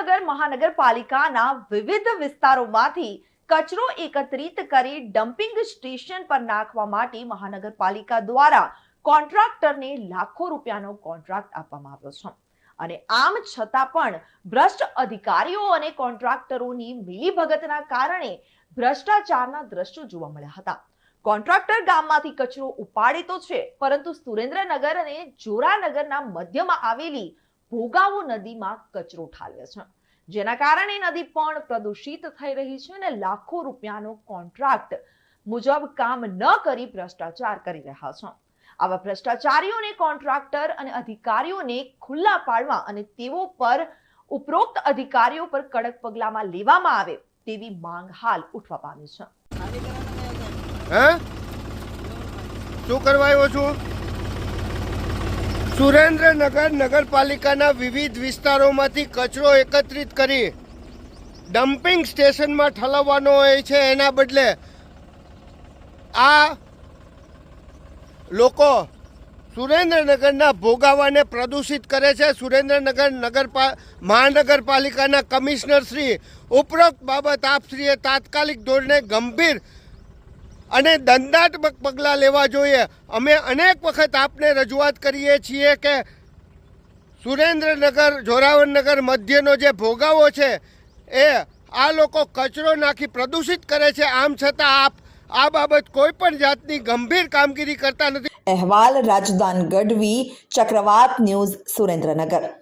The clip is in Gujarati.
સુરેન્દ્રનગર મહાનગરપાલિકાના વિવિધ વિસ્તારોમાંથી કચરો એકત્રિત કરી ડમ્પિંગ સ્ટેશન પર નાખવા માટે મહાનગરપાલિકા દ્વારા કોન્ટ્રાક્ટરને લાખો રૂપિયાનો કોન્ટ્રાક્ટ આપવામાં આવ્યો છે. અને આમ છતાં પણ ભ્રષ્ટ અધિકારીઓ અને કોન્ટ્રાક્ટરોની મિલીભગતના કારણે ભ્રષ્ટાચારના દ્રશ્યો જોવા મળ્યા હતા. કોન્ટ્રાક્ટર ગામમાંથી કચરો ઉપાડે તો છે, પરંતુ સુરેન્દ્રનગર અને જોરાનગરના મધ્યમાં આવેલી ભોગાવો નદીમાં કચરો ઠાલવે છે. જેના કારણે નદી પણ પ્રદૂષિત થઈ રહી છે અને લાખો રૂપિયાનો કોન્ટ્રાક્ટ મુજબ કામ ન કરી ભ્રષ્ટાચાર કરી રહ્યા છે. આવા ભ્રષ્ટાચારીઓને કોન્ટ્રાક્ટર અને અધિકારીઓને ખુલ્લા પાડવા અને તેઓ પર ઉપરોક્ત અધિકારીઓ પર કડક પગલામાં લેવામાં આવે તેવી માંગ હાલ ઉઠવા પામી છે. શું કરવા આવ્યો છું? સુરેન્દ્રનગર નગરપાલિકાના વિવિધ વિસ્તારોમાંથી કચરો એકત્રિત કરી ડમ્પિંગ સ્ટેશનમાં ઠલવવાનો હોય છે. એના બદલે આ લોકો સુરેન્દ્રનગરના ભોગાવાને પ્રદૂષિત કરે છે. સુરેન્દ્રનગર નગરપા, મહાનગરપાલિકાના કમિશનર શ્રી ઉપરોક્ત બાબત આપશ્રીએ તાત્કાલિક ધોરણે ગંભીર અને દંડાત્મક પગલાં લેવા જોઈએ. અમે અનેક વખત આપને રજૂઆત કરીએ છીએ કે સુરેન્દ્રનગર, જોરાવરનગર મધ્યનો જે ભોગાવો છે, એ આ લોકો કચરો નાખી પ્રદૂષિત કરે છે. આમ છતાં આપ, આ બાબત કોઈ પણ જાતની ગંભીર કામગીરી કરતા નથી. અહેવાલ રાજદાન ગઢવી ચક્રવાત ન્યૂઝ સુરેન્દ્રનગર.